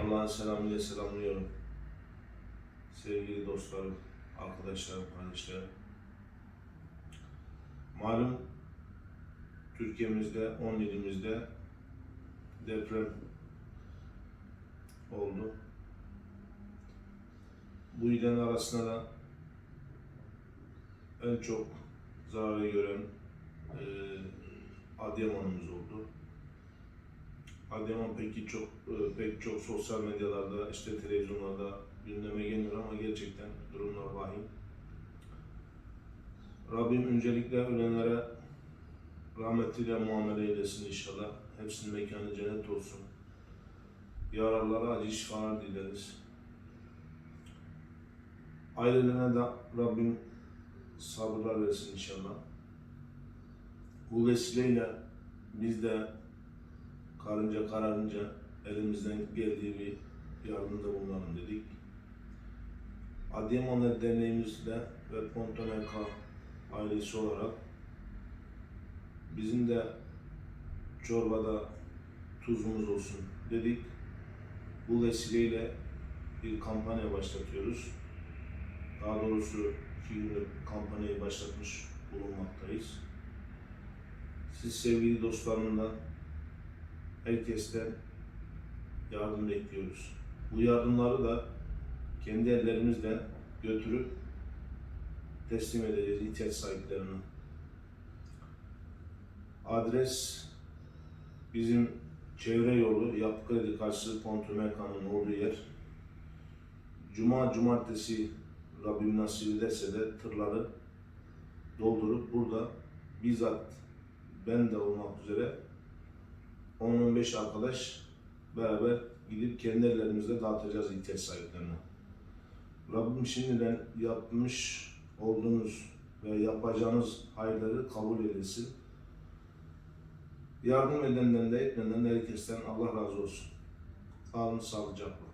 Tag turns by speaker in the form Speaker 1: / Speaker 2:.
Speaker 1: Allah'ın selamıyla selamlıyorum. Sevgili dostlarım, arkadaşlarım, kardeşlerim. Malum Türkiye'mizde 10 ilimizde deprem oldu. Bu illerin arasında da en çok zararı gören e, Adıyaman'ımız oldu. Adıyaman peki çok e, pek çok sosyal medyalarda işte televizyonlarda gündeme geliyor ama gerçekten durumlar vahim. Rabbim öncelikle ölenlere rahmetiyle muamele eylesin inşallah. Hepsinin mekanı cennet olsun. Yaralılara acı şifalar dileriz. Ailelerine de Rabbim sabırlar versin inşallah. Bu vesileyle biz de karınca kararınca elimizden geldiği bir yardımda bulunalım dedik. Adıyaman Derneğimizle ve Pontoneka ailesi olarak bizim de çorbada tuzumuz olsun dedik. Bu vesileyle bir kampanya başlatıyoruz. Daha doğrusu iki kampanyayı başlatmış bulunmaktayız. Siz sevgili dostlarımdan herkesten yardım bekliyoruz. Bu yardımları da kendi ellerimizle götürüp teslim edeceğiz ihtiyaç sahiplerine. Adres bizim çevre yolu Yapı Kredi karşısı Pontu Mekan'ın olduğu yer. Cuma, cumartesi Rabbim nasip ederse de tırları doldurup burada bizzat ben de olmak üzere 10-15 arkadaş beraber gidip kendi ellerimizle dağıtacağız ihtiyaç sahiplerine. Rabbim şimdiden yapmış olduğunuz ve yapacağınız hayırları kabul eylesin. Yardım edenden de etmeden de herkesten Allah razı olsun. Olun, sağlıcakla.